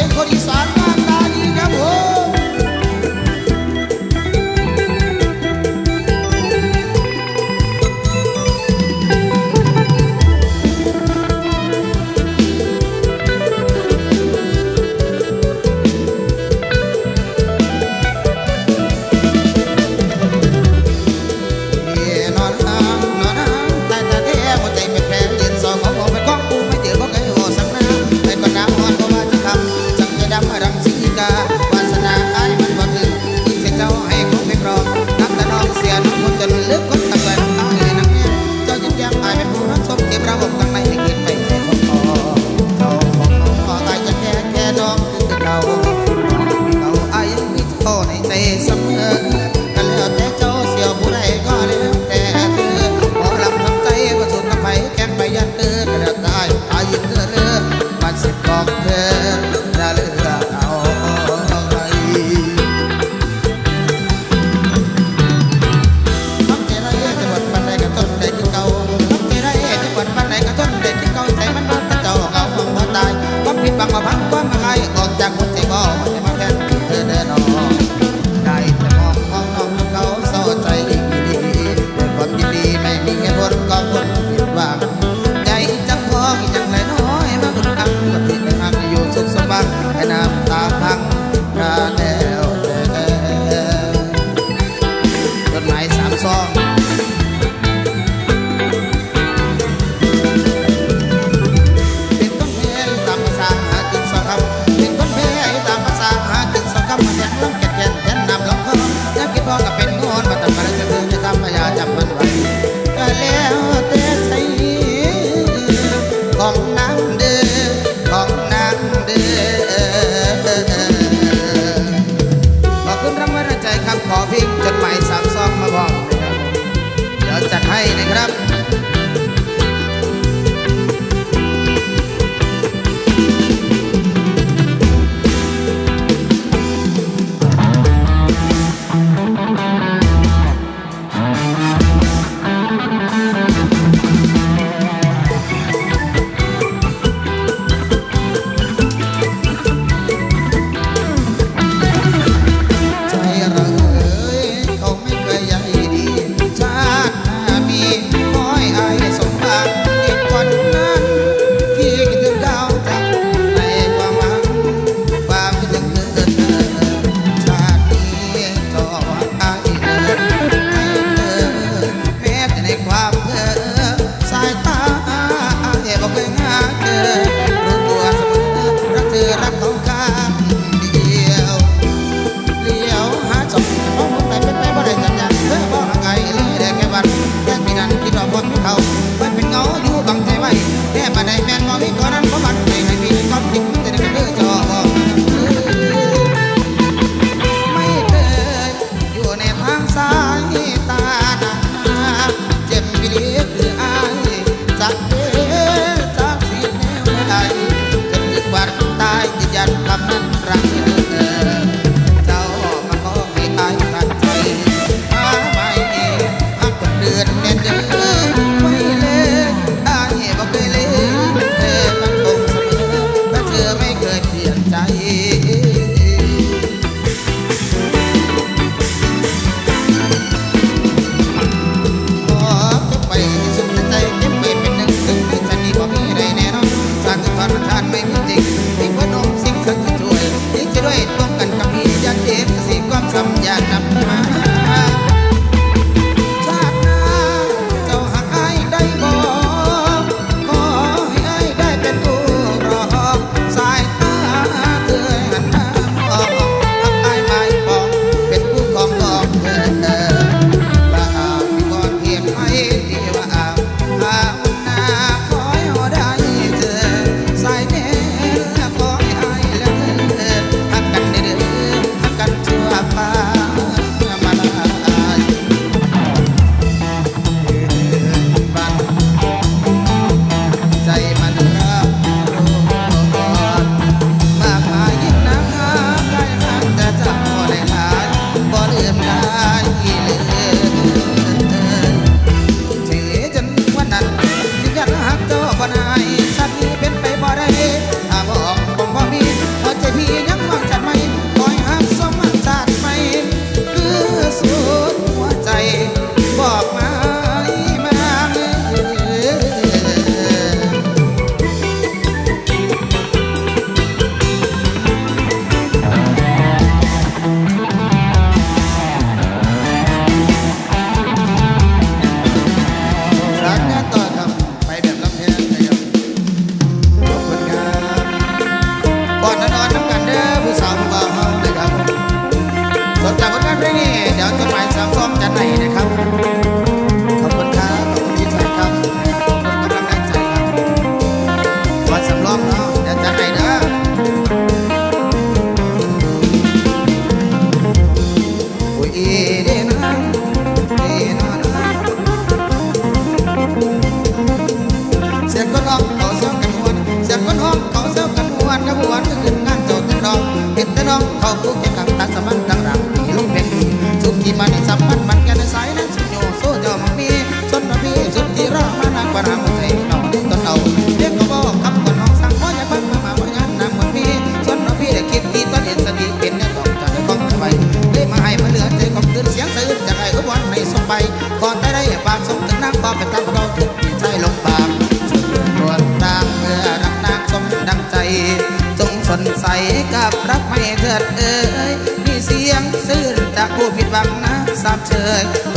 สียงคนอีสาน Abraham good.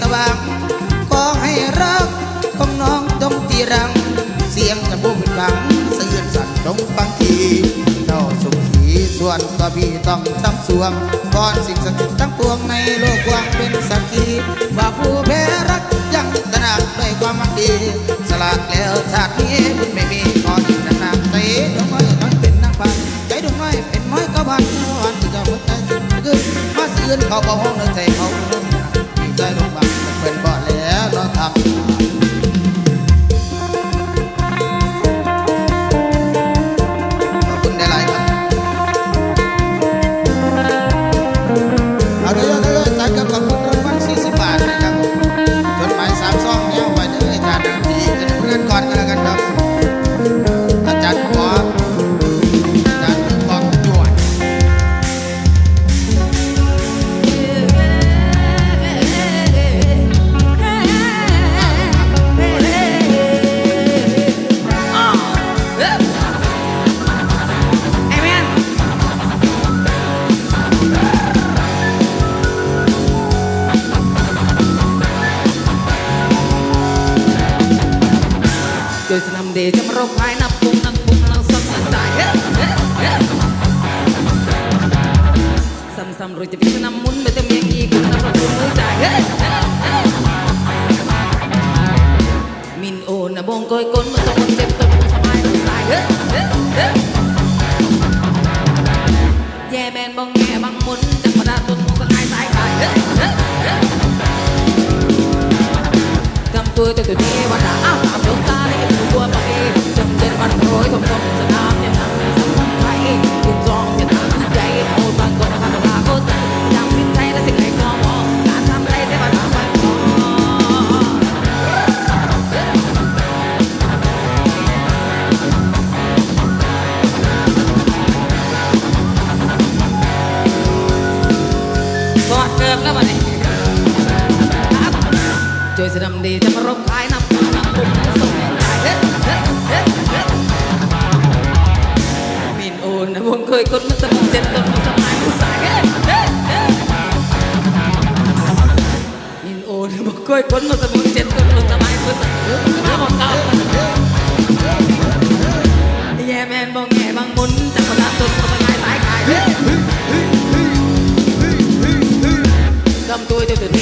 ตะวังขอให้รักของน้องจงตีรัง เสียงจะบุ้มฟังเสื่นสั่นจงฟังทีเจ้าสุขีส่วนก็พี่ต้องทำสวงก่อนสิ่งศักดิ์สิทธิ์ทั้งปวงในโลกกว้างเป็นสักขีว่าผู้แพ้รักยังตระหนักด้วยความมั่นดีสลากแล้วชาตินี้บุญไม่มีขอจิตนาใจดวงน้อยน้อยเป็นนักบันใจดวงน้อยเป็นน้อยก็บันวันที่เจ้าหัวใจสุดขึ้นมาเสื่อนเขาก็ห้องเดินใจ happy. รวยจะพิจารณมุนไม่ต้องเมียงอีกคุณนัรองคุณมือจ่ายมินโอนบงก้อยก้นับกันนี้จวยสดำดีจะมารบคลายนำนำปุ่มส่งเฮ็ดเฮ็ดเฮ็ดเฮ็ดมินอูนวงเคยกดมันสมุนเจ็ดต้นมันสมายมันสายเฮ็ดเฮ็ดเฮ็ดมินอูนวงเคยกดมันสมุนเจ็ดต้นมันสมายมันสายเฮ็ดเฮ็ด 对对对？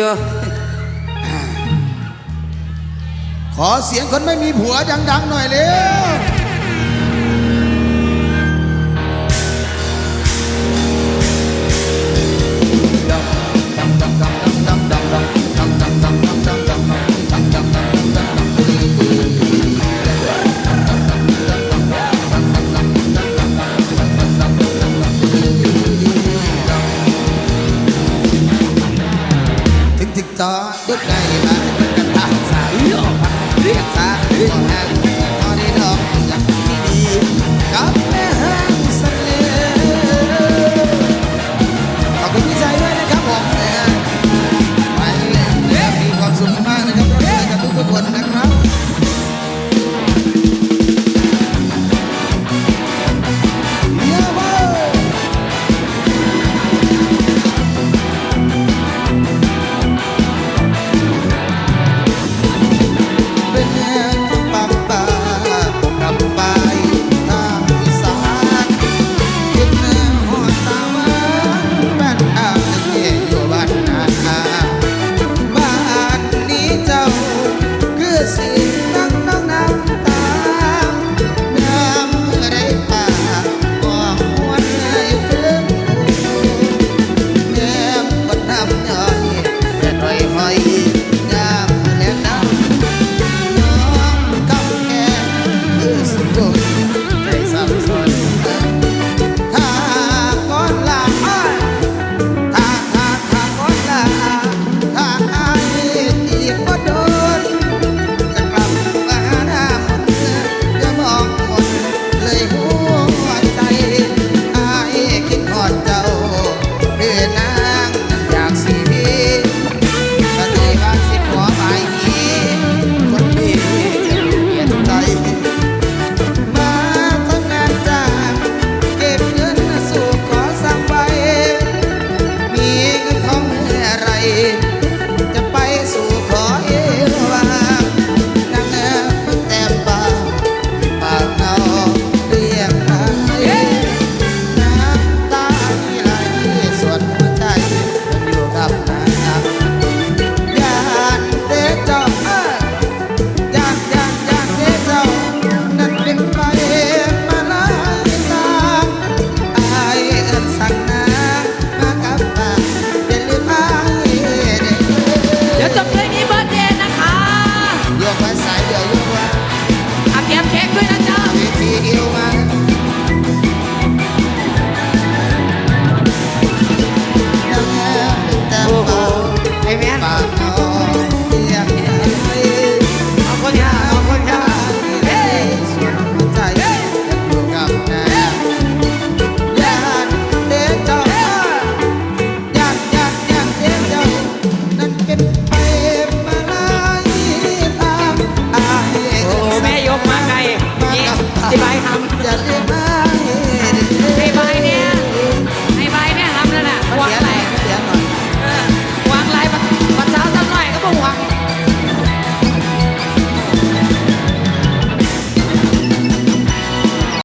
ยอะขอเสียงคนไม่มีผัวดัง ๆ หน่อยเร็ว